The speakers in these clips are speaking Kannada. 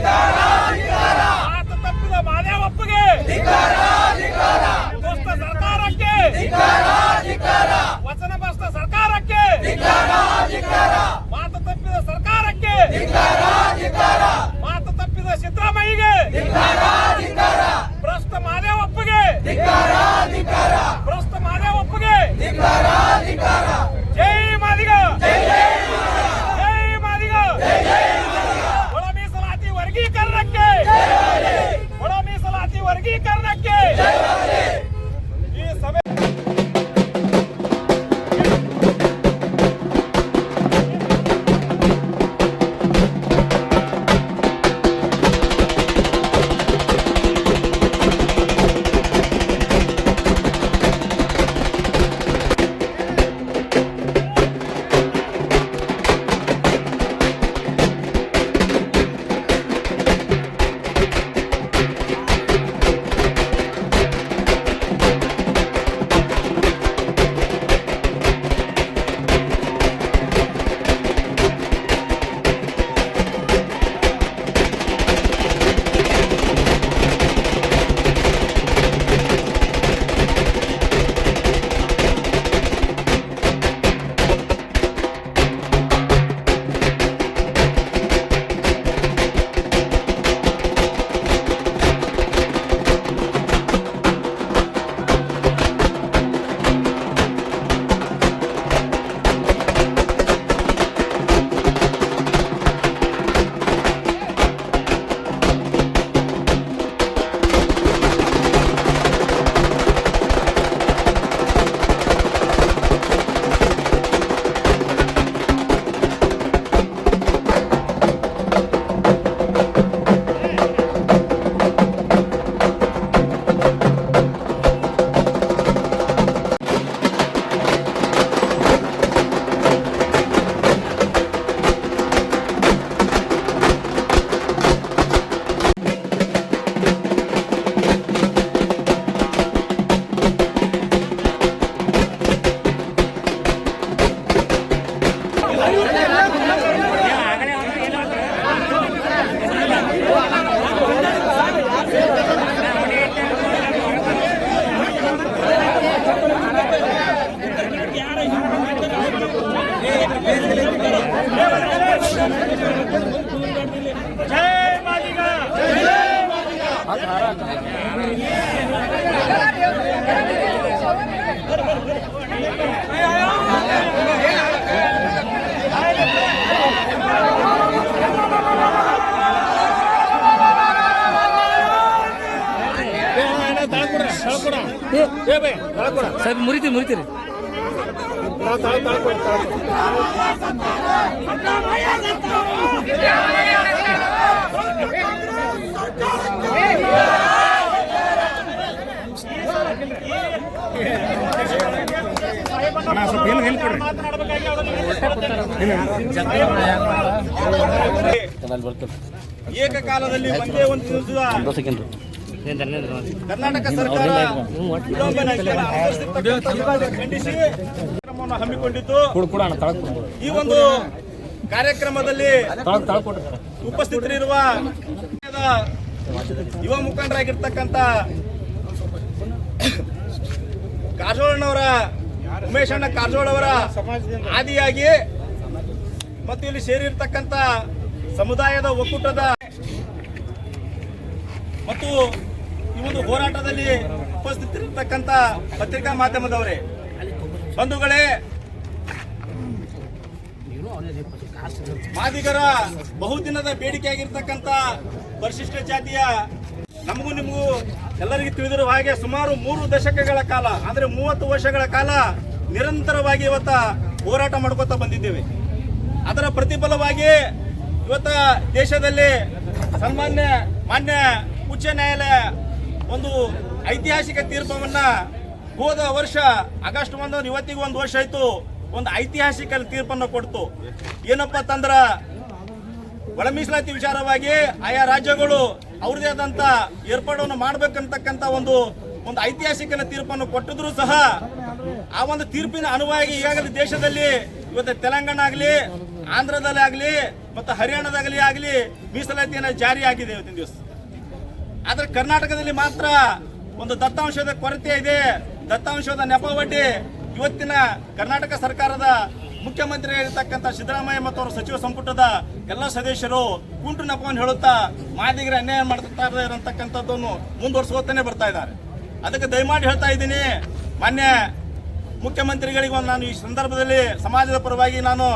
ಮಾತು ತಪ್ಪಿದ ಮಾದೇವಪ್ಪಗೆ ದುಷ್ಟ ಸರ್ಕಾರಕ್ಕೆ. ವಚನ ಸರ್ಕಾರಕ್ಕೆ. ಮಾತು ತಪ್ಪಿದ ಸರ್ಕಾರಕ್ಕೆ. ಮಾತು ತಪ್ಪಿದ ಭ್ರಷ್ಟ ಸಾಹೇಬ್ ಮುರಿತೀರಿ ಮುರಿತೀರಿ. ಏಕಕಾಲದಲ್ಲಿ ಒಂದೇ ಒಂದು ಕರ್ನಾಟಕ ಸರ್ಕಾರ ಖಂಡಿಸಿ ಕಾರ್ಯಕ್ರಮವನ್ನು ಹಮ್ಮಿಕೊಂಡಿದ್ದು ಈ ಒಂದು ಕಾರ್ಯಕ್ರಮದಲ್ಲಿ ಉಪಸ್ಥಿತರಿರುವ ಯುವ ಮುಖಂಡರಾಗಿರ್ತಕ್ಕಂಥ ಕಾರಜೋಳನವರ ಉಮೇಶ್ ಅಣ್ಣ ಕಾರಜೋಳ ಅವರ ಆದಿಯಾಗಿ ಮತ್ತು ಇಲ್ಲಿ ಸೇರಿರ್ತಕ್ಕಂಥ ಸಮುದಾಯದ ಒಕ್ಕೂಟದ ಮತ್ತು ಈ ಒಂದು ಹೋರಾಟದಲ್ಲಿ ಉಪಸ್ಥಿತರಿರ್ತಕ್ಕಂಥ ಪತ್ರಿಕಾ ಮಾಧ್ಯಮದವರೇ. ಬಂಧುಗಳೇ, ಮಾದಿಗರ ಬಹುದಿನದ ಬೇಡಿಕೆಯಾಗಿರ್ತಕ್ಕಂಥ ಪರಿಶಿಷ್ಟ ಜಾತಿಯ ನಮಗೂ ನಿಮಗೂ ಎಲ್ಲರಿಗೂ ತಿಳಿದಿರುವ ಹಾಗೆ ಸುಮಾರು ಮೂರು ದಶಕಗಳ ಕಾಲ, ಅಂದ್ರೆ ಮೂವತ್ತು ವರ್ಷಗಳ ಕಾಲ ನಿರಂತರವಾಗಿ ಇವತ್ತ ಹೋರಾಟ ಮಾಡ್ಕೋತಾ ಬಂದಿದ್ದೇವೆ. ಅದರ ಪ್ರತಿಫಲವಾಗಿ ಇವತ್ತ ದೇಶದಲ್ಲಿ ಸನ್ಮಾನ್ಯ, ಮಾನ್ಯ, ಉಚ್ಚ ನ್ಯಾಯಾಲಯ ಒಂದು ಐತಿಹಾಸಿಕ ತೀರ್ಪವನ್ನ ಹೋದ ವರ್ಷ, ಆಗಸ್ಟ್ ಒಂದು ಇವತ್ತಿಗೂ ಒಂದು ವರ್ಷ ಆಯ್ತು, ಒಂದು ಐತಿಹಾಸಿಕ ತೀರ್ಪನ್ನು ಕೊಡ್ತು. ಏನಪ್ಪ ಅಂತಂದ್ರೆ, ಒಳ ಮೀಸಲಾತಿ ವಿಚಾರವಾಗಿ ಆಯಾ ರಾಜ್ಯಗಳು ಅವ್ರದೇ ಆದಂತ ಏರ್ಪಾಡನ್ನು ಮಾಡ್ಬೇಕಂತಕ್ಕಂತ ಒಂದು ಒಂದು ಐತಿಹಾಸಿಕ ತೀರ್ಪನ್ನು ಕೊಟ್ಟಿದ್ರು ಸಹ, ಆ ಒಂದು ತೀರ್ಪಿನ ಅನುವಾಗಿ ಈಗಾಗಲೇ ದೇಶದಲ್ಲಿ ಇವತ್ತು ತೆಲಂಗಾಣ ಆಗಲಿ, ಆಂಧ್ರದಲ್ಲಿ ಆಗಲಿ, ಮತ್ತು ಹರಿಯಾಣದಾಗಲಿ ಆಗಲಿ ಮೀಸಲಾತಿಯನ್ನು ಜಾರಿ ಆಗಿದೆ ಇವತ್ತಿನ ದಿವಸ. ಆದ್ರೆ ಕರ್ನಾಟಕದಲ್ಲಿ ಮಾತ್ರ ಒಂದು ದತ್ತಾಂಶದ ಕೊರತೆ ಇದೆ. ದತ್ತಾಂಶದ ನೆಪವಡ್ಡಿ ಇವತ್ತಿನ ಕರ್ನಾಟಕ ಸರ್ಕಾರದ ಮುಖ್ಯಮಂತ್ರಿ ಆಗಿರ್ತಕ್ಕಂಥ ಸಿದ್ದರಾಮಯ್ಯ ಮತ್ತು ಅವರ ಸಚಿವ ಸಂಪುಟದ ಎಲ್ಲ ಸದಸ್ಯರು ಕುಂಟು ನೆಪವನ್ನು ಹೇಳುತ್ತಾ ಮಾದಿಗರ ಅನ್ಯಾಯ ಮಾಡ್ತಾ ಇರತಕ್ಕಂಥದ್ದನ್ನು ಮುಂದುವರ್ಸ್ಕೊತಾನೆ ಬರ್ತಾ ಇದ್ದಾರೆ. ಅದಕ್ಕೆ ದಯಮಾಡಿ ಹೇಳ್ತಾ ಇದ್ದೀನಿ, ಮಾನ್ಯ ಮುಖ್ಯಮಂತ್ರಿಗಳಿಗೆ ಒಂದು ನಾನು ಈ ಸಂದರ್ಭದಲ್ಲಿ ಸಮಾಜದ ಪರವಾಗಿ ನಾನು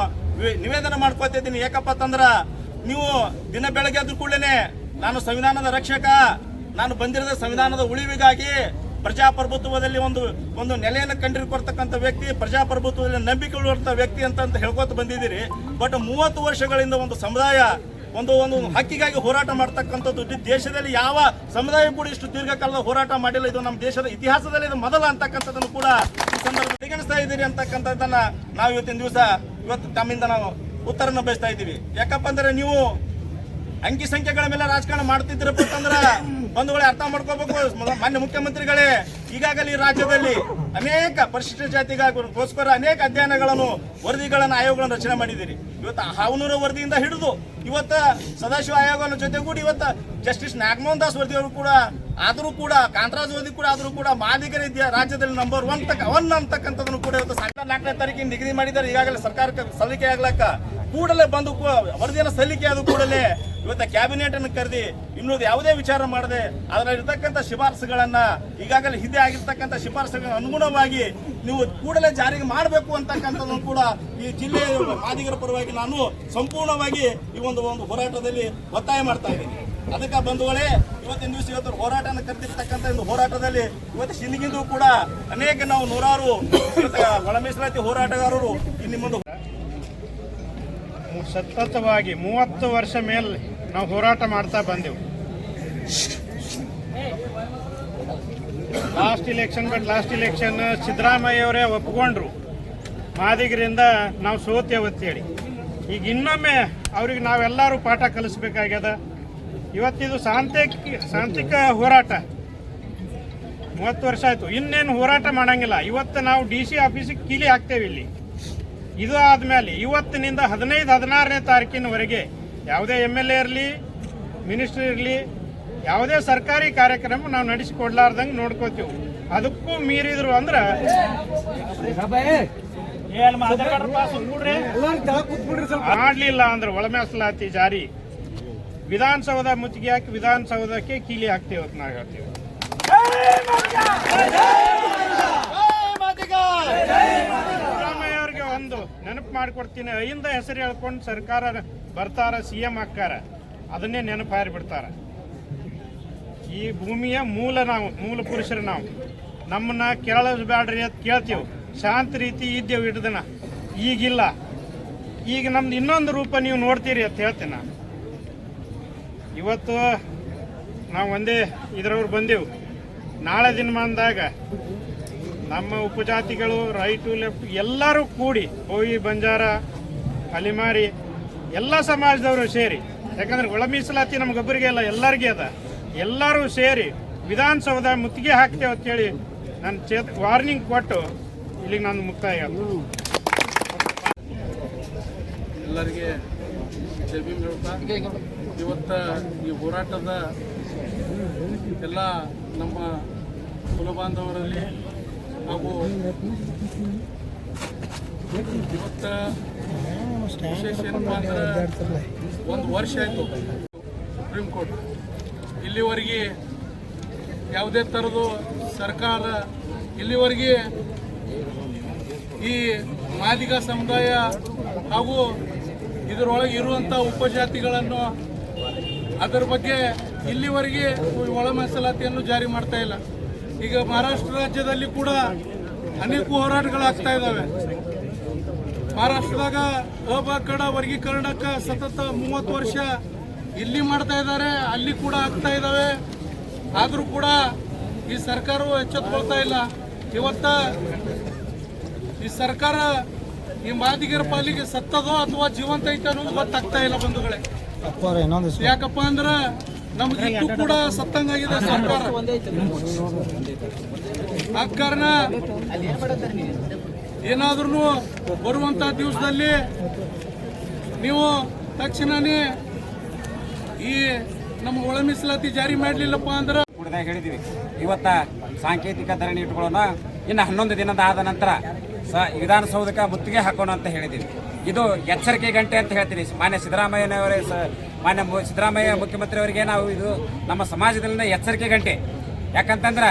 ನಿವೇದನೆ ಮಾಡ್ಕೋತಾ ಇದ್ದೀನಿ ಯಾಕಪ್ಪ ಅಂತಂದ್ರೆ ನೀವು ದಿನ ಬೆಳಗ್ಗೆ ಆದ್ರೂ ಕೂಡಲೇ ನಾನು ಸಂವಿಧಾನದ ರಕ್ಷಕ, ನಾನು ಬಂದಿರದ ಸಂವಿಧಾನದ ಉಳಿವಿಗಾಗಿ ಪ್ರಜಾಪ್ರಭುತ್ವದಲ್ಲಿ ಒಂದು ಒಂದು ನೆಲೆಯನ್ನು ಕಂಡಿರ್ತಕ್ಕಂಥ ವ್ಯಕ್ತಿ, ಪ್ರಜಾಪ್ರಭುತ್ವದಲ್ಲಿ ನಂಬಿಕೆ ಉಳಿದಂಥ ವ್ಯಕ್ತಿ ಅಂತ ಅಂತ ಹೇಳ್ಕೊತ ಬಂದಿದ್ದೀರಿ. ಬಟ್ ಮೂವತ್ತು ವರ್ಷಗಳಿಂದ ಒಂದು ಸಮುದಾಯ, ಒಂದು ಒಂದು ಹಕ್ಕಿಗಾಗಿ ಹೋರಾಟ ಮಾಡ್ತಕ್ಕಂಥದ್ದು ದೇಶದಲ್ಲಿ ಯಾವ ಸಮುದಾಯ ಕೂಡ ಇಷ್ಟು ದೀರ್ಘಕಾಲದ ಹೋರಾಟ ಮಾಡಿಲ್ಲ. ಇದು ನಮ್ಮ ದೇಶದ ಇತಿಹಾಸದಲ್ಲಿ ಇದು ಮೊದಲ ಅಂತಕ್ಕಂಥದ್ದನ್ನು ಕೂಡ ಈ ಸಂದರ್ಭ ಪರಿಗಣಿಸ್ತಾ ಇದ್ದೀರಿ ಅಂತಕ್ಕಂಥದ್ದನ್ನ ನಾವು ಇವತ್ತಿನ ದಿವಸ ಇವತ್ತು ತಮ್ಮಿಂದ ನಾವು ಉತ್ತರನ ಬಯಸ್ತಾ ಇದ್ದೀವಿ. ಯಾಕಪ್ಪ ಅಂದ್ರೆ ನೀವು ಅಂಕಿ ಸಂಖ್ಯೆಗಳ ಮೇಲೆ ರಾಜಕಾರಣ ಮಾಡ್ತಿದ್ದೀರಪ್ಪ ಅಂತಂದ್ರ ಬಂಧುಗಳೇ ಅರ್ಥ ಮಾಡ್ಕೋಬೇಕು. ಮಾನ್ಯ ಮುಖ್ಯಮಂತ್ರಿಗಳೇ, ಈಗಾಗಲೇ ಈ ರಾಜ್ಯದಲ್ಲಿ ಅನೇಕ ಪರಿಶಿಷ್ಟ ಜಾತಿಗೋಸ್ಕರ ಅನೇಕ ಅಧ್ಯಯನಗಳನ್ನು, ವರದಿಗಳನ್ನು, ಆಯೋಗಗಳನ್ನು ರಚನೆ ಮಾಡಿದ್ದೀರಿ. ಇವತ್ತು ಹಾವನೂರ ವರದಿಯಿಂದ ಹಿಡಿದು ಇವತ್ತ ಸದಾಶಿವ ಆಯೋಗನ ಜೊತೆಗೂಡಿ ಇವತ್ತ ಜಸ್ಟಿಸ್ ನಾಗಮೋಹನ್ ದಾಸ್ ವರದಿ ಅವರು ಕೂಡ ಆದರೂ ಕೂಡ, ಕಾಂತರಾಜ್ ವರದಿ ಕೂಡ ಆದರೂ ಕೂಡ ಮಾದಿಗರ ರಾಜ್ಯದಲ್ಲಿ ನಂಬರ್ ಒನ್ ತಕ್ಕ ಒನ್ ಅಂತಕ್ಕಂಥದ್ದನ್ನು ಕೂಡ ಇವತ್ತು ಸಾಯಂಕಾಲ ನಾಲ್ಕನೇ ತಾರೀಕಿಗೆ ನಿಗದಿ ಮಾಡಿದ್ದಾರೆ. ಈಗಾಗಲೇ ಸರ್ಕಾರಕ್ಕೆ ಸಲ್ಲಿಕೆ ಆಗ್ಲಕ್ಕ ಕೂಡಲೇ ಬಂದು ವರದಿಯನ್ನು ಸಲ್ಲಿಕೆ ಆದ ಕೂಡಲೇ ಇವತ್ತ ಕ್ಯಾಬಿನೆಟ್ ಅನ್ನು ಕರೆದಿ ಇನ್ನುಳಿದ ಯಾವುದೇ ವಿಚಾರ ಮಾಡದೆ ಅದರಲ್ಲಿರ್ತಕ್ಕಂಥ ಶಿಫಾರಸುಗಳನ್ನ ಈಗಾಗಲೇ ಹಿಂದೆ ಆಗಿರ್ತಕ್ಕಂಥ ಶಿಫಾರಸುಗಳ ಅನುಗುಣವಾಗಿ ನೀವು ಕೂಡಲೇ ಜಾರಿಗೆ ಮಾಡಬೇಕು ಅಂತಕ್ಕಂಥದ್ದನ್ನು ಕೂಡ ಈ ಜಿಲ್ಲೆಯ ಮಾದಿಗರ ಪರವಾಗಿ ನಾನು ಸಂಪೂರ್ಣವಾಗಿ ಈ ಒಂದು ಒಂದು ಹೋರಾಟದಲ್ಲಿ ಒತ್ತಾಯ ಮಾಡ್ತಾ ಇದ್ದೀನಿ. ಅದಕ್ಕೆ ಬಂಧುಗಳೇ, ಇವತ್ತಿನ ದಿವಸ ಇವತ್ತು ಹೋರಾಟನ ಕರೆದಿರ್ತಕ್ಕಂಥ ಒಂದು ಹೋರಾಟದಲ್ಲಿ ಇವತ್ತು ಶಿಲ್ಗಿಂದು ಕೂಡ ಅನೇಕ ನಾವು ನೂರಾರು ಒಳ ಹೋರಾಟಗಾರರು ಇಲ್ಲಿ ನಿಮ್ಮೊಂದು ಸತತವಾಗಿ ಮೂವತ್ತು ವರ್ಷ ಮೇಲೆ ನಾವು ಹೋರಾಟ ಮಾಡ್ತಾ ಬಂದೆವು. Last election but last election Siddaramaiah ಅವರೇ ಒಪ್ಕೊಂಡ್ರು. ಮಾದಿಗರಿಂದ ನಾವು ಸೋತೇವೆ ಅಂತೇಳಿ ಈಗ ಇನ್ನೊಮ್ಮೆ ಅವ್ರಿಗೆ ನಾವೆಲ್ಲರೂ ಪಾಠ ಕಲಿಸ್ಬೇಕಾಗ್ಯದ. ಇವತ್ತಿದು ಶಾಂತಿಕ ಶಾಂತಿಕ ಹೋರಾಟ. ಮೂವತ್ತು ವರ್ಷ ಆಯಿತು. ಇನ್ನೇನು ಹೋರಾಟ ಮಾಡಂಗಿಲ್ಲ. ಇವತ್ತು ನಾವು ಡಿ ಸಿ ಆಫೀಸಿಗೆ ಕೀಲಿ ಹಾಕ್ತೇವೆ ಇಲ್ಲಿ. ಇದು ಆದಮೇಲೆ ಇವತ್ತಿನಿಂದ ಹದಿನೈದು ಹದಿನಾರನೇ ತಾರೀಕಿನವರೆಗೆ ಯಾವುದೇ ಎಂ ಎಲ್ ಎ ಇರಲಿ ಮಿನಿಸ್ಟರ್ ಇರಲಿ ಯಾವುದೇ ಸರ್ಕಾರಿ ಕಾರ್ಯಕ್ರಮ ನಾವು ನಡೆಸಿಕೊಡ್ಲಾರ್ದಂಗೆ ನೋಡ್ಕೋತೀವಿ. ಅದಕ್ಕೂ ಮೀರಿದ್ರು ಅಂದ್ರೆ ಮಾಡಲಿಲ್ಲ ಅಂದ್ರೆ ಒಳಮೆಸಲಾತಿ ಜಾರಿ. ವಿಧಾನಸೌಧ ಮುತ್ತಿಗೆ ಹಾಕಿ ವಿಧಾನಸೌಧಕ್ಕೆ ಕೀಲಿ ಹಾಕ್ತೀವಿ ಅಂತ ನಾವು ಹೇಳ್ತೀವಿ ಸಿದ್ದರಾಮಯ್ಯ ಅವ್ರಿಗೆ ಒಂದು ನೆನಪು ಮಾಡ್ಕೊಡ್ತೀನಿ. ಅಯ್ಯಿಂದ ಹೆಸರು ಹೇಳ್ಕೊಂಡು ಸರ್ಕಾರ ಬರ್ತಾರ, ಸಿ ಎಂ ಹಾಕ್ಕಾರ ಅದನ್ನೇ ನೆನಪು ಹಾರಿ ಬಿಡ್ತಾರ. ಈ ಭೂಮಿಯ ಮೂಲ ನಾವು, ಮೂಲ ಪುರುಷರು ನಾವು. ನಮ್ಮನ್ನ ಕೆರಳಿಸ್ಬೇಡ್ರಿ ಅಂತ ಕೇಳ್ತೀವಿ. ಶಾಂತ ರೀತಿ ಇದ್ದೇವೆ ಹಿಡ್ದನ. ಈಗಿಲ್ಲ. ಈಗ ನಮ್ದು ಇನ್ನೊಂದು ರೂಪ ನೀವು ನೋಡ್ತೀರಿ ಅಂತ ಹೇಳ್ತೀನಿ ನಾನು. ಇವತ್ತು ನಾವು ಒಂದೇ ಇದ್ರವ್ರು ಬಂದೆವು. ನಾಳೆ ದಿನಮಾನದಾಗ ನಮ್ಮ ಉಪಜಾತಿಗಳು, ರೈಟು, ಲೆಫ್ಟ್ ಎಲ್ಲರೂ ಕೂಡಿ ಹೋಗಿ ಬಂಜಾರ, ಅಲಿಮಾರಿ, ಎಲ್ಲ ಸಮಾಜದವರು ಸೇರಿ ಯಾಕಂದ್ರೆ ಒಳ ಮೀಸಲಾತಿ ನಮ್ಗೊಬ್ಬರಿಗೆ ಅಲ್ಲ, ಎಲ್ಲರಿಗೆ ಅದ ಎಲ್ಲರೂ ಸೇರಿ ವಿಧಾನಸೌಧ ಮುತ್ತಿಗೆ ಹಾಕ್ತೇವೆ ಅಂತೇಳಿ ನಾನು ಚೇತ್ ವಾರ್ನಿಂಗ್ ಕೊಟ್ಟು ಇಲ್ಲಿಗೆ ನಾನು ಮುಕ್ತಾಯ. ಎಲ್ಲರಿಗೆ ಇವತ್ತು ಈ ಹೋರಾಟದ ಎಲ್ಲ ನಮ್ಮ ಕುಲ ಬಾಂಧವರಲ್ಲಿ ಹಾಗೂ ವಿಶೇಷ ಒಂದು ವರ್ಷ ಆಯಿತು ಸುಪ್ರೀಂ ಕೋರ್ಟ್ ಇಲ್ಲಿವರೆಗೆ ಯಾವುದೇ ಥರದ್ದು ಸರ್ಕಾರ ಇಲ್ಲಿವರೆಗೆ ಈ ಮಾದಿಗ ಸಮುದಾಯ ಹಾಗೂ ಇದರೊಳಗೆ ಇರುವಂಥ ಉಪಜಾತಿಗಳನ್ನು ಅದರ ಬಗ್ಗೆ ಇಲ್ಲಿವರೆಗೆ ಒಳ ಮೀಸಲಾತಿಯನ್ನು ಜಾರಿ ಮಾಡ್ತಾ ಇಲ್ಲ. ಈಗ ಮಹಾರಾಷ್ಟ್ರ ರಾಜ್ಯದಲ್ಲಿ ಕೂಡ ಅನೇಕ ಹೋರಾಟಗಳಾಗ್ತಾ ಇದ್ದಾವೆ. ಮಹಾರಾಷ್ಟ್ರದಾಗ ಅಬಕಡ ವರ್ಗೀಕರಣಕ್ಕೆ ಸತತ ಮೂವತ್ತು ವರ್ಷ ಇಲ್ಲಿ ಮಾಡ್ತಾ ಇದ್ದಾರೆ ಅಲ್ಲಿ ಕೂಡ ಆಗ್ತಾ ಇದ್ದಾವೆ. ಆದರೂ ಕೂಡ ಈ ಸರ್ಕಾರವು ಎಚ್ಚೆತ್ತುಕೊಳ್ತಾ ಇಲ್ಲ. ಇವತ್ತ ಈ ಸರ್ಕಾರ ಈ ಮಾದಿಗರ ಪಾಲಿಗೆ ಸತ್ತದೋ ಅಥವಾ ಜೀವಂತ ಐತೆ ಅನ್ನೋದು ಗೊತ್ತಾಗ್ತಾ ಇಲ್ಲ ಬಂಧುಗಳೇ. ಯಾಕಪ್ಪ ಅಂದ್ರ ನಮ್ಗೆ ಇದು ಕೂಡ ಸತ್ತಂಗಾಗಿದೆ ಸರ್ಕಾರ. ಆ ಕಾರಣ ಏನಾದ್ರೂ ಬರುವಂತ ದಿವಸದಲ್ಲಿ ನೀವು ತಕ್ಷಣನೇ ಈ ನಮ್ಮ ಒಳ ಮೀಸಲಾತಿ ಜಾರಿ ಮಾಡಲಿಲ್ಲಪ್ಪ ಅಂದ್ರೆ ಕೂಡದಾಗ ಹೇಳಿದೀವಿ ಇವತ್ತ ಸಾಂಕೇತಿಕ ಧರಣಿ ಇಟ್ಕೊಳ್ಳೋಣ. ಇನ್ನು ಹನ್ನೊಂದು ದಿನದ ಆದ ನಂತರ ಸ ವಿಧಾನಸೌಧಕ್ಕೆ ಮುತ್ತಿಗೆ ಹಾಕೋಣ ಅಂತ ಹೇಳಿದ್ದೀವಿ. ಇದು ಎಚ್ಚರಿಕೆ ಗಂಟೆ ಅಂತ ಹೇಳ್ತೀನಿ. ಮಾನ್ಯ ಸಿದ್ದರಾಮಯ್ಯನವರೇ ಸ, ಮಾನ್ಯ ಸಿದ್ದರಾಮಯ್ಯ ಮುಖ್ಯಮಂತ್ರಿಯವರಿಗೆ ನಾವು ಇದು ನಮ್ಮ ಸಮಾಜದಲ್ಲಿನ ಎಚ್ಚರಿಕೆ ಗಂಟೆ. ಯಾಕಂತಂದ್ರೆ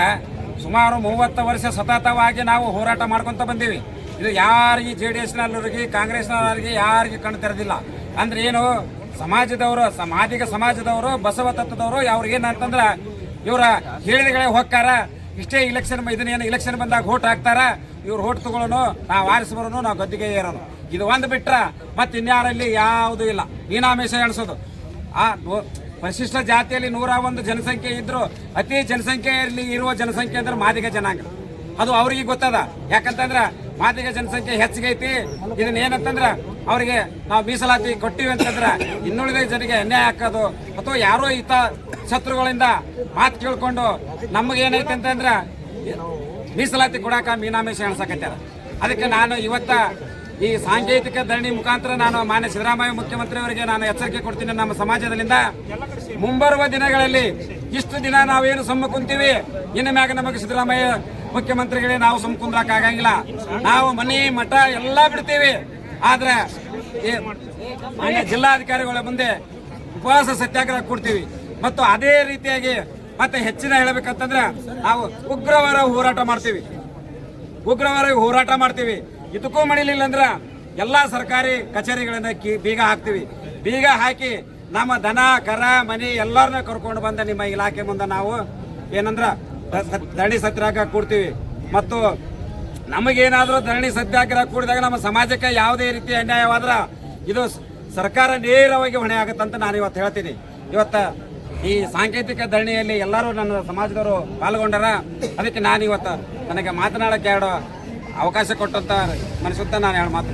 ಸುಮಾರು ಮೂವತ್ತು ವರ್ಷ ಸತತವಾಗಿ ನಾವು ಹೋರಾಟ ಮಾಡ್ಕೊತ ಬಂದೀವಿ. ಇದು ಯಾರಿಗೆ ಜೆ ಡಿ ಎಸ್ನವ್ರಿಗೆ, ಕಾಂಗ್ರೆಸ್ನವರಿಗೆ ಯಾರಿಗೆ ಕಣ್ಣು ತೆರೆದಿಲ್ಲ. ಅಂದ್ರೆ ಏನು, ಸಮಾಜದವರು ಸಮಾಜಿಕ ಸಮಾಜದವರು, ಬಸವ ತತ್ವದವರು ಅವ್ರಿಗೇನಂತಂದ್ರೆ ಇವರ ಹೇಳಿದಗಳೇ ಹೋಗ್ತಾರ. ಇಷ್ಟೇ ಇಲೆಕ್ಷನ್ ಇದನ್ನೇನು ಇಲೆಕ್ಷನ್ ಬಂದಾಗ ಓಟ್ ಹಾಕ್ತಾರ. ಇವ್ರು ಓಟ್ ತಗೊಳ್ಳೋನು, ನಾವು ಆರಿಸ್ಬರೋನು, ನಾವು ಗದ್ದಿಗೆ ಏರೋನು. ಇದು ಒಂದು ಬಿಟ್ರ ಮತ್ತೆ ಇನ್ಯಾರಲ್ಲಿ ಯಾವುದೂ ಇಲ್ಲ. ಮೀನಾಮೇಷ ಎಣಿಸೋದು. ಆ ಪರಿಶಿಷ್ಟ ಜಾತಿಯಲ್ಲಿ ನೂರ ಒಂದು ಜನಸಂಖ್ಯೆ ಇದ್ದರೂ ಅತಿ ಜನಸಂಖ್ಯೆಯಲ್ಲಿ ಇರುವ ಜನಸಂಖ್ಯೆ ಅಂದ್ರೆ ಮಾದಿಗ ಜನಾಂಗ. ಅದು ಅವ್ರಿಗೆ ಗೊತ್ತದ. ಯಾಕಂತಂದ್ರ ಮಾದಿಗ ಜನಸಂಖ್ಯೆ ಹೆಚ್ಚಿಗೆ ಐತಿ. ಇದನ್ನ ಏನಂತಂದ್ರ ಅವರಿಗೆ ನಾವು ಮೀಸಲಾತಿ ಕೊಟ್ಟಿವಿ ಅಂತಂದ್ರೆ ಇನ್ನುಳಿದ ಜನರಿಗೆ ಅನ್ಯಾಯ ಹಾಕೋದು. ಅಥವಾ ಯಾರೋ ಈತ ಶತ್ರುಗಳಿಂದ ಮಾತು ಕೇಳ್ಕೊಂಡು ನಮಗೇನೈತೆ ಅಂತಂದ್ರ ಮೀಸಲಾತಿ ಕೊಡಾಕ ಮೀನಾಮೇಶ ಎಣಸಕತ್ಯಾರ. ಅದಕ್ಕೆ ನಾನು ಇವತ್ತ ಈ ಸಾಂಕೇತಿಕ ಧರಣಿ ಮುಖಾಂತರ ನಾನು ಮಾನ್ಯ ಸಿದ್ದರಾಮಯ್ಯ ಮುಖ್ಯಮಂತ್ರಿಯವರಿಗೆ ನಾನು ಎಚ್ಚರಿಕೆ ಕೊಡ್ತೀನಿ ನಮ್ಮ ಸಮಾಜದಲ್ಲಿಂದ. ಮುಂಬರುವ ದಿನಗಳಲ್ಲಿ ಇಷ್ಟು ದಿನ ನಾವೇನು ಸುಮ್ಮ ಕುಂತೀವಿ? ಇನ್ನು ಮ್ಯಾಗ ನಮಗೆ ಸಿದ್ದರಾಮಯ್ಯ ಮುಖ್ಯಮಂತ್ರಿಗಳೇ ನಾವು ಸುಮ್ಮ ಕುಂದ್ರಾಕ ಆಗಂಗಿಲ್ಲ. ನಾವು ಮನೆ, ಮಠ ಎಲ್ಲ ಬಿಡ್ತೀವಿ. ಆದ್ರೆ ಮಾನ್ಯ ಜಿಲ್ಲಾಧಿಕಾರಿಗಳ ಮುಂದೆ ಉಪವಾಸ ಸತ್ಯಾಗ್ರಹ ಕೊಡ್ತೀವಿ. ಮತ್ತು ಅದೇ ರೀತಿಯಾಗಿ ಮತ್ತೆ ಹೆಚ್ಚಿನ ಹೇಳಬೇಕಂತಂದ್ರೆ ನಾವು ಉಗ್ರವಾರ ಹೋರಾಟ ಮಾಡ್ತೀವಿ. ಉಗ್ರವಾರ ಹೋರಾಟ ಮಾಡ್ತೀವಿ. ಇದಕ್ಕೂ ಮಣಿಲಿಲ್ಲ ಅಂದ್ರೆ ಎಲ್ಲಾ ಸರ್ಕಾರಿ ಕಚೇರಿಗಳನ್ನ ಬೀಗ ಹಾಕ್ತಿವಿ. ಬೀಗ ಹಾಕಿ ನಮ್ಮ ದನ, ಕರ, ಮನೆ ಎಲ್ಲರನ್ನ ಕರ್ಕೊಂಡು ಬಂದ ನಿಮ್ಮ ಇಲಾಖೆ ಮುಂದೆ ನಾವು ಏನಂದ್ರ ಧರಣಿ ಸತ್ಯಾಗ್ರಹ ಕೂಡ್ತೀವಿ. ಮತ್ತು ನಮಗೇನಾದ್ರೂ ಧರಣಿ ಸತ್ಯಾಗ್ರಹ ಕೂಡಿದಾಗ ನಮ್ಮ ಸಮಾಜಕ್ಕೆ ಯಾವುದೇ ರೀತಿ ಅನ್ಯಾಯವಾದ್ರ ಇದು ಸರ್ಕಾರ ನೇರವಾಗಿ ಹೊಣೆ ಆಗುತ್ತಂತ ನಾನು ಇವತ್ತು ಹೇಳ್ತೀನಿ. ಇವತ್ತು ಈ ಸಾಂಕೇತಿಕ ಧರಣಿಯಲ್ಲಿ ಎಲ್ಲರೂ ನನ್ನ ಸಮಾಜದವರು ಪಾಲ್ಗೊಂಡಾರ, ಅದಕ್ಕೆ ನಾನು ಇವತ್ತು ನನಗೆ ಮಾತನಾಡಕ್ಕೆ ಎರಡು ಅವಕಾಶ ಕೊಟ್ಟಂತ ಮನಸ್ಸುತ್ತ ನಾನು ಎರಡು ಮಾತು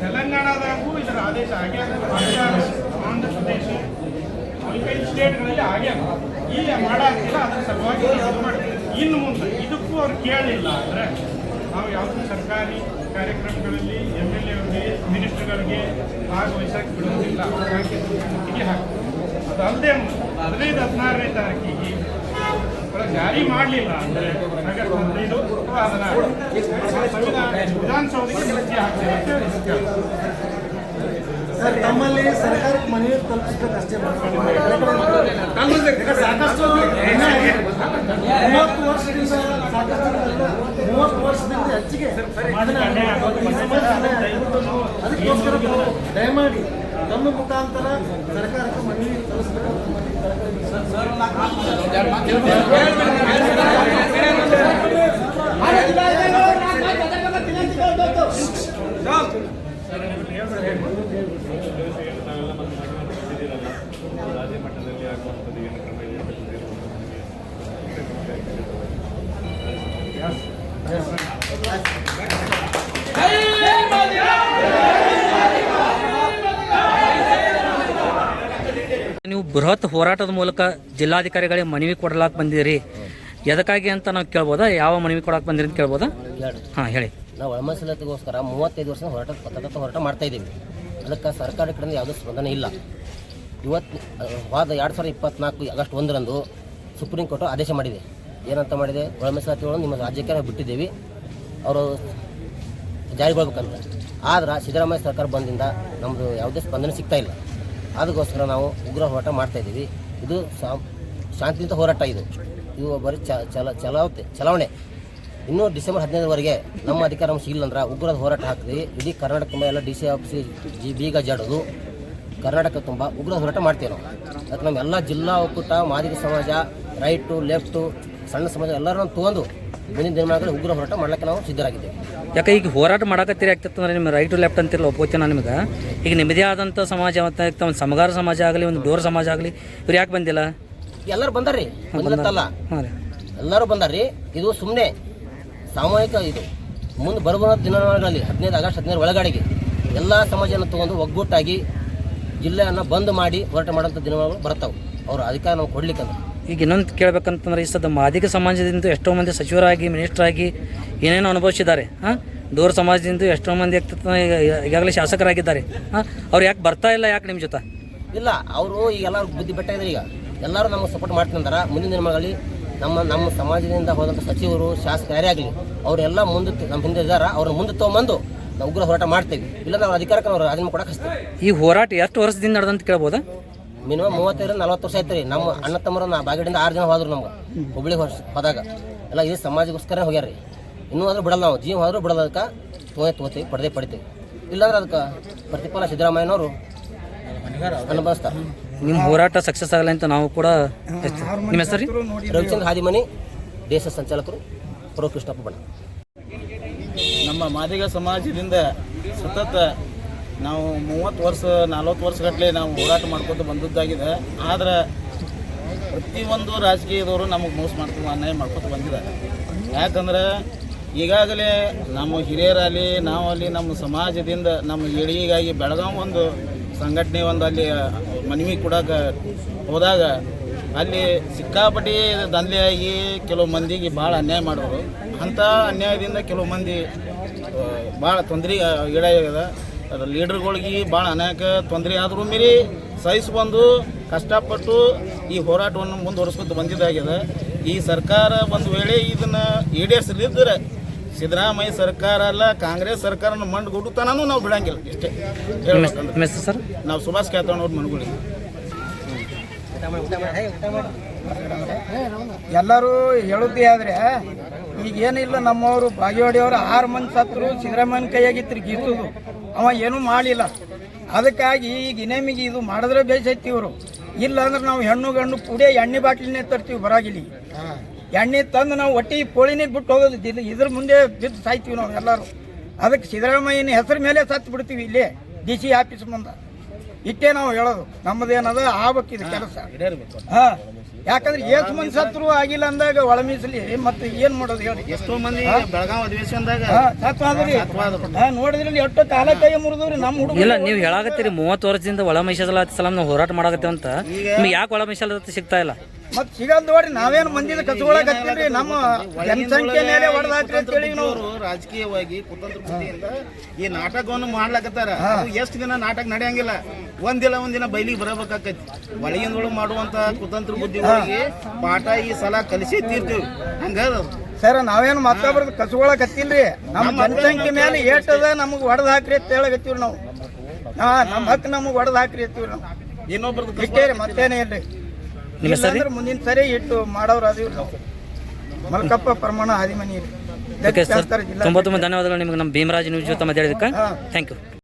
ತೆಲಂಗಾಣದಾಗೂ ಇದರ ಆದೇಶ ಆಗ್ಯಾದ ಆಂಧ್ರಪ್ರದೇಶ ಆಂಧ್ರ ಪ್ರದೇಶ ನಾಲ್ಕೈದು ಸ್ಟೇಟ್ಗಳಲ್ಲಿ ಆಗ್ಯಾದ ಈಗ ಮಾಡಾಕ್ತಿಲ್ಲ ಅದ್ರ ಸಲುವಾಗಿ ಇನ್ನು ಮುಂದೆ ಇದಕ್ಕೂ ಅವ್ರು ಕೇಳಲಿಲ್ಲ ಅಂದ್ರೆ ನಾವು ಯಾವುದೇ ಸರ್ಕಾರಿ ಕಾರ್ಯಕ್ರಮಗಳಲ್ಲಿ ಎಂ ಎಲ್ ಎಗಳಿಗೆ, ಮಿನಿಸ್ಟರ್ಗಳಿಗೆ ಭಾಗವಹಿಸಕ್ಕೆ ಬಿಡುವುದಿಲ್ಲ. ಹಾಕಿ ಅದಲ್ಲದೆ ಹದಿನೈದು, ಹದಿನಾರನೇ ತಾರೀಕಿಗೆ ಜಾರಿ ಮಾಡಲಿಲ್ಲ ಅಂದರೆ ಆಗಸ್ಟ್ ಹದಿನೈದು ಅಥವಾ ಹದಿನಾರು ಸಂವಿಧಾನ ವಿಧಾನಸೌಧಕ್ಕೆ. ಸರ್ ತಮ್ಮಲ್ಲಿ ಸರ್ಕಾರಕ್ಕೆ ಮನವಿ ತಲುಪಿಸ್ಬೇಕಷ್ಟೇ ಸಾಕಷ್ಟು ಮೂವತ್ತು ವರ್ಷದಿಂದ ಸಾಕಷ್ಟು ಮೂವತ್ತು ವರ್ಷದಿಂದ ಹೆಚ್ಚಿಗೆ ಅದಕ್ಕೋಸ್ಕರ ದಯಮಾಡಿ ತಮ್ಮ ಮುಖಾಂತರ ಸರ್ಕಾರಕ್ಕೆ ಮನವಿ ನೀವು ಬೃಹತ್ ಹೋರಾಟದ ಮೂಲಕ ಜಿಲ್ಲಾಧಿಕಾರಿಗಳಿಗೆ ಮನವಿ ಕೊಡಲಾಕ್ ಬಂದಿರಿ. ಎದಕ್ಕಾಗಿ ಅಂತ ನಾವು ಕೇಳ್ಬೋದಾ? ಯಾವ ಮನವಿ ಕೊಡಕ್ಕೆ ಬಂದಿರಿ ಅಂತ ಕೇಳ್ಬೋದಾ? ಹಾಂ, ಹೇಳಿ. ನಾವು ಒಳಮೀಸಲಾತಿಗೋಸ್ಕರ ಮೂವತ್ತೈದು ವರ್ಷ ಹೋರಾಟ ಸತತ ಹೋರಾಟ ಮಾಡ್ತಾ ಇದ್ದೀವಿ. ಅದಕ್ಕೆ ಸರ್ಕಾರ ಕಡೆಯಿಂದ ಯಾವುದೇ ಸ್ಪಂದನೆ ಇಲ್ಲ. ಇವತ್ತು ವಾದ ಎರಡು ಸಾವಿರದ ಇಪ್ಪತ್ನಾಲ್ಕು ಆಗಸ್ಟ್ ಒಂದರಂದು ಸುಪ್ರೀಂ ಕೋರ್ಟ್ ಆದೇಶ ಮಾಡಿದೆ. ಏನಂತ ಮಾಡಿದೆ? ಒಳಮೀಸಲಾತಿಗಳನ್ನು ನಿಮ್ಮ ರಾಜ್ಯಕ್ಕೆ ನಾವು ಬಿಟ್ಟಿದ್ದೀವಿ. ಅವರು ಜಾರಿಗೊಳ್ಬೇಕಂತ. ಆದ್ರೆ ಸಿದ್ದರಾಮಯ್ಯ ಸರ್ಕಾರ ಬಂದಿಂದ ನಮ್ಮದು ಯಾವುದೇ ಸ್ಪಂದನೆ ಸಿಗ್ತಾ ಇಲ್ಲ. ಅದಕ್ಕೋಸ್ಕರ ನಾವು ಉಗ್ರ ಹೋರಾಟ ಮಾಡ್ತಾ ಇದ್ದೀವಿ. ಇದು ಶಾಂತಿಯುತ ಹೋರಾಟ ಇದು. ಇದು ಬರೀ ಚ, ಚಲ, ಚಲಾವತೆ, ಚಲಾವಣೆ. ಇನ್ನೂ ಡಿಸೆಂಬರ್ ಹದಿನೈದರವರೆಗೆ ನಮ್ಮ ಅಧಿಕಾರ ಸಿಗಿಲ್ಲ ಅಂದ್ರೆ ಉಗ್ರದ ಹೋರಾಟ ಹಾಕ್ತೀವಿ. ಇಡೀ ಕರ್ನಾಟಕ ತುಂಬ ಎಲ್ಲ ಡಿ ಸಿ ಆಫೀಸ್ ಜಿ ಬೀಗ ಜಾಡೋದು. ಕರ್ನಾಟಕ ತುಂಬ ಉಗ್ರ ಹೋರಾಟ ಮಾಡ್ತೀವಿ ನಾವು. ಅದಕ್ಕೆ ನಮ್ಮ ಎಲ್ಲ ಜಿಲ್ಲಾ ಒಕ್ಕೂಟ, ಮಾದಿಗ ಸಮಾಜ, ರೈಟು, ಲೆಫ್ಟು, ಸಣ್ಣ ಸಮಾಜ ಎಲ್ಲರನ್ನು ತೊಗೊಂಡು ಮುಂದಿನ ದಿನಗಳಲ್ಲಿ ಉಗ್ರ ಹೋರಾಟ ಮಾಡಲಿಕ್ಕೆ ನಾವು ಸಿದ್ಧರಾಗಿದ್ದೇವೆ. ಯಾಕೆ ಈಗ ಹೋರಾಟ ಮಾಡಕತ್ತೀರಿ ಆಗ್ತಿತ್ತಂದ್ರೆ ನಿಮ್ಮ ರೈಟ್ ಟು ಲೆಫ್ಟ್ ಅಂತಿರಲ್ಲ ಒಪ್ಕೋತೀನಿ ನಾನು ನಿಮಗೆ? ಈಗ ನಿಮ್ಮದೇ ಆದಂಥ ಸಮಾಜ ಮತ್ತು ಒಂದು ಸಮಗಾರ ಸಮಾಜ ಆಗಲಿ ಒಂದು ಡೋರ್ ಸಮಾಜ ಆಗಲಿ ಇವ್ರು ಯಾಕೆ ಬಂದಿಲ್ಲ? ಎಲ್ಲರೂ ಬಂದಾರ್ರಿ ಬಂದಲ್ಲ ಹಾಂ ರೀ. ಎಲ್ಲರೂ ಬಂದಾರ್ರಿ ಇದು ಸುಮ್ಮನೆ ಸಾಮೂಹಿಕ ಇದು ಮುಂದೆ ಬರುವ ದಿನಗಳಲ್ಲಿ ಹದಿನೈದು ಆಗಸ್ಟ್ ಹದಿನೈದು ಒಳಗಡೆಗೆ ಎಲ್ಲ ಸಮಾಜನ ತಗೊಂಡು ಒಗ್ಗೂಟಾಗಿ ಜಿಲ್ಲೆಯನ್ನು ಬಂದ್ ಮಾಡಿ ಹೋರಾಟ ಮಾಡೋಂಥ ದಿನಗಳು ಬರ್ತಾವೆ. ಅವರು ಅಧಿಕಾರ ನಾವು ಕೊಡ್ಲಿಕ್ಕಂದ್ರೆ. ಈಗ ಇನ್ನೊಂದು ಕೇಳಬೇಕಂತಂದ್ರೆ ಈ ಸದ್ಯ ಮಾದಿಗ ಸಮಾಜದಿಂದ ಎಷ್ಟೋ ಮಂದಿ ಸಚಿವರಾಗಿ ಮಿನಿಸ್ಟ್ರಾಗಿ ಏನೇನೋ ಅನುಭವಿಸಿದ್ದಾರೆ ಹಾಂ? ದೂರ ಸಮಾಜದಿಂದ ಎಷ್ಟೋ ಮಂದಿ ಆಗ್ತದೆ ಈಗ ಈಗಾಗಲೇ ಶಾಸಕರಾಗಿದ್ದಾರೆ ಹಾಂ? ಅವ್ರು ಯಾಕೆ ಬರ್ತಾ ಇಲ್ಲ ಯಾಕೆ ನಿಮ್ಮ ಜೊತೆ? ಇಲ್ಲ ಅವರು ಈಗ ಎಲ್ಲರೂ ಬುದ್ಧಿ ಬೆಟ್ಟ ಇದ್ದಾರೆ ಈಗ. ಎಲ್ಲರೂ ನಮಗೆ ಸಪೋರ್ಟ್ ಮಾಡ್ತಿದ್ದಾರೆ ಮುಂದಿನ ದಿನಗಳಲ್ಲಿ ನಮ್ಮ ನಮ್ಮ ಸಮಾಜದಿಂದ ಹೋದಂಥ ಸಚಿವರು ಶಾಸಕ ಯಾರೇ ಆಗಲಿ ಅವರೆಲ್ಲ ಮುಂದೆ ನಮ್ಮ ಹಿಂದೆ ಇದ್ದಾರೆ ಅವ್ರ ಮುಂದೆ ತೊಗೊಂಬಂದು ನಾವು ಉಗ್ರ ಹೋರಾಟ ಮಾಡ್ತೇವೆ. ಇಲ್ಲ ನಾವು ಅಧಿಕಾರಕ್ಕೆ ನಾವು ರಾಜೀನಾಮೆ ಕೊಡಕ್ಕೆ ಹಚ್ತೀವಿ. ಈ ಹೋರಾಟ ಎಷ್ಟು ವರ್ಷದಿಂದ ನಡೆದಂತ ಕೇಳ್ಬೋದಾ? ಮಿನಿಮಮ್ ಮೂವತ್ತೈದರಿಂದ ನಲ್ವತ್ತು ವರ್ಷ ಆಯ್ತು ರೀ ನಮ್ಮ ಅಣ್ಣ ತಮ್ಮರು ನಾ ಬಾಗಿಡಿಂದ ಆರು ಜನ ಹೋದ್ರು ನಮ್ಗೆ ಹುಬ್ಳಿ ವರ್ಷ ಹೋದಾಗ. ಎಲ್ಲ ಇದು ಸಮಾಜಗೋಸ್ಕರ ಹೋಗ್ಯಾರ ರೀ ಇನ್ನೂ ಆದರೂ ಬಿಡಲ್ಲ ನಾವು. ಜೀವ ಹೋದ್ರೂ ಬಿಡಲ್ಲ ಅದಕ್ಕೆ. ತೋಯ್ ತೋತೀವಿ ಪಡೆದೇ ಪಡಿತೀವಿ. ಇಲ್ಲಾಂದ್ರೆ ಅದಕ್ಕೆ ಪ್ರತಿಫಲ ಸಿದ್ದರಾಮಯ್ಯನವರು ಅನುಭವಿಸ್ತಾರೆ. ನಿಮ್ಮ ಹೋರಾಟ ಸಕ್ಸಸ್ ಆಗಲ್ಲ ಅಂತ ನಾವು ಕೂಡ. ನಿಮ್ಮ ಹೆಸರು ರೀ? ರವಿಚಂದ್ರ ಹಾದಿಮನಿ ದೇಶ ಸಂಚಾಲಕರು ಪ್ರೊ ಕೃಷ್ಣಪ್ಪ ಬಣ್ಣ. ನಮ್ಮ ಮಾದಿಗ ಸಮಾಜದಿಂದ ಸತತ ನಾವು ಮೂವತ್ತು ವರ್ಷ, ನಲ್ವತ್ತು ವರ್ಷಗಟ್ಟಲೆ ನಾವು ಹೋರಾಟ ಮಾಡ್ಕೊತ ಬಂದದ್ದಾಗಿದೆ. ಆದರೆ ಪ್ರತಿಯೊಂದು ರಾಜಕೀಯದವರು ನಮಗೆ ಮೋಸ ಮಾಡ್ಕೊಂಡು ಅನ್ಯಾಯ ಮಾಡ್ಕೊತ ಬಂದಿದ್ದಾರೆ. ಯಾಕಂದ್ರೆ ಈಗಾಗಲೇ ನಮ್ಮ ಹಿರಿಯರಲ್ಲಿ ಅಲ್ಲಿ ನಮ್ಮ ಸಮಾಜದಿಂದ ನಮ್ಮ ಏಳಿಗೆಗಾಗಿ ಬೆಳಗಾಂ ಒಂದು ಸಂಘಟನೆ ಒಂದು ಅಲ್ಲಿ ಮನವಿ ಕೊಡಕ್ಕೆ ಹೋದಾಗ ಅಲ್ಲಿ ಸಿಕ್ಕಾಪಟ್ಟಿ ದಂಧೆಯಾಗಿ ಕೆಲವು ಮಂದಿಗೆ ಭಾಳ ಅನ್ಯಾಯ ಮಾಡೋರು ಅಂಥ ಅನ್ಯಾಯದಿಂದ ಕೆಲವು ಮಂದಿ ಭಾಳ ತೊಂದರೆ ಈಡಾಗ್ಯದ ಅದ್ರ ಲೀಡರ್ಗಳಿಗೆ ಭಾಳ ಅನೇಕ ತೊಂದರೆ ಆದರೂ ಮೀರಿ ಸಹಿಸ್ಬಂದು ಕಷ್ಟಪಟ್ಟು ಈ ಹೋರಾಟವನ್ನು ಮುಂದುವರಿಸ್ಕೊತ ಬಂದಿದ್ದಾಗಿದೆ. ಈ ಸರ್ಕಾರ ಒಂದು ವೇಳೆ ಇದನ್ನು ಈಡೇರಿಸಲಿದ್ದರೆ ಸಿದ್ದರಾಮಯ್ಯ ಸರ್ಕಾರ ಅಲ್ಲ ಕಾಂಗ್ರೆಸ್ ಸರ್ಕಾರನ ಮಂಡ್ಗುಡುತನೂ ನಾವು ಬಿಡಂಗಿಲ್ಲ ಇಷ್ಟೇ. ಹೇಳ್ಬೇಕಂದ್ರೆ ಸರ್? ನಾವು ಸುಭಾಷ್ ಕ್ಯಾತಣ್ಣವ್ರ ಮನ್ಗುಳಿ. ಎಲ್ಲರೂ ಹೇಳುದೇ ಆದ್ರೆ ಈಗ ಏನಿಲ್ಲ ನಮ್ಮವರು ಬಾಗೇವಾಡಿಯವರು ಆರು ಮಂದಿ ಸತ್ರು ಸಿದ್ದರಾಮಯ್ಯನ ಕೈಯಾಗಿತ್ತು ಗೀಸುದು. ಅವ ಏನೂ ಮಾಡಲಿಲ್ಲ ಅದಕ್ಕಾಗಿ ಈಗ ಇನೇಮಿಗೆ ಇದು ಮಾಡಿದ್ರೆ ಬೇಸೈತಿ ಇವರು. ಇಲ್ಲ ಅಂದ್ರೆ ನಾವು ಹೆಣ್ಣು ಗಂಡು ಕೂಡೇ ಎಣ್ಣೆ ಬಾಟ್ಲಿನೇ ತರ್ತೀವಿ ಬರಾಗಿಲಿ. ಎಣ್ಣೆ ತಂದು ನಾವು ಒಟ್ಟಿ ಪೋಳಿನೇ ಬಿಟ್ಟು ಹೋಗೋದು ಇದು ಇದ್ರ ಮುಂದೆ ಬಿದ್ದು ಸಾಯ್ತೀವಿ ನಾವು ಎಲ್ಲರೂ. ಅದಕ್ಕೆ ಸಿದ್ದರಾಮಯ್ಯನ ಹೆಸರು ಮೇಲೆ ಸತ್ತು ಬಿಡ್ತೀವಿ ಇಲ್ಲಿ ಡಿ ಸಿ ಆಫೀಸ್ ಮುಂದೆ. ಇಟ್ಟೇ ನಾವು ಹೇಳೋದು. ನಮ್ಮದೇನದ ಆಗ್ಬೇಕಿದೆ ಕೆಲಸ. ಹಾ. ಯಾಕಂದ್ರೆ ಏಸ್ ಮಂದಿ ಸತ್ರು ಆಗಿಲ್ಲ ಅಂದಾಗ ಒಳ ಮೀಸಲಿ ಮತ್ತೆ ಏನ್ ಮಾಡೋದು ಹೇಳಿ? ಎಷ್ಟೋ ಮಂದಿ ಬೆಳಗಾವಿ ಅಧಿವೇಶನದಾಗ ಹಾ ನೋಡಿದ್ರಲ್ಲಿ ಎಷ್ಟು ಕಾಲ ಕೈ ಮುರಿದ್ರಿ ನಮ್ಮ ಹುಡುಗ ಇಲ್ಲ ನೀವು ಹೇಳಾಗತ್ತೀರಿ ಮೂವತ್ತು ವರ್ಷದಿಂದ ಒಳ ಮೀಸಲಾತಿ ಸಲ ನಾವು ಹೋರಾಟ ಮಾಡಾಗತ್ತೆ ಅಂತ ನಿಮ್ಗೆ ಯಾಕೆ ಒಳ ಮೀಸಲಾತಿ ಸಿಗ್ತಾ ಇಲ್ಲ? ಮತ್ ಈಗ ನೋಡಿ ನಾವೇನು ಮಂದಿದ ಕಚ್ಕೊಳಕತ್ತೀರಿ ನಮ್ಮ ಜನಸಂಖ್ಯೆ ಮೇಲೆ ಹೊಡೆದಾಕ್ರಿ ಅಂತೇಳಿ ನಾವು ರಾಜಕೀಯವಾಗಿ ಕುತಂತ್ರ ಬುದ್ಧಿಯಿಂದ ಈ ನಾಟಕವನ್ನು ಮಾಡ್ಲಾಕತ್ತಾರ. ಎಷ್ಟು ದಿನ ನಾಟಕ ನಡೆಯಂಗಿಲ್ಲ. ಒಂದಿಲ್ಲ ಒಂದಿನ ಬೈಲಿಗೆ ಬರಬೇಕಾಕೈತಿ ಒಳಗಿಂದೊಳಗೆ ಮಾಡುವಂತ ಕುತಂತ್ರ ಬುದ್ಧಿಗಳಿಗೆ ಪಾಠ ಈ ಸಲ ಕಲಿಸಿ ತೀರ್ತೀವಿ. ಹಂಗ ಸರ್ ನಾವೇನು ಮತ್ತೊಬ್ರದ್ದು ಕಚ್ಕೊಳಕತ್ತಿಲ್ರಿ ನಮ್ಮ ಜನಸಂಖ್ಯೆ ಮೇಲೆ ಏಟದ ನಮಗೆ ಹೊಡೆದು ಹಾಕ್ರಿ ಅಂತ ಹೇಳಕತ್ತೀವಿ ನಾವು. ಹಾ ನಮ್ಮ ಹಕ್ಕು ನಮಗೆ ಹೊಡೆದು ಹಾಕ್ರಿ ಅಂತೀವಿ ನಾವು. ಇನ್ನೊಬ್ರದ್ದು ಮತ್ತೇನೇ ಇಲ್ರಿ? ಇಲ್ಲಾಂದ್ರೆ ಮುಂದಿನ ಸರಿ ಇಟ್ಟು ಮಾಡೋರು ಅದು ಮಲ್ಕಪ್ಪ ಪ್ರಮಾಣ ಆದಿಮನಿ ಓಕೆ ಸರ್ ತುಂಬ ತುಂಬ ಧನ್ಯವಾದಗಳು. ನಿಮಗೆ ನಮ್ಮ ಭೀಮರಾಜ್ ನ್ಯೂಸ್ ಜೊತೆ ಮಾತಾಡಿದಕ್ಕೆ ಹಾ. Thank you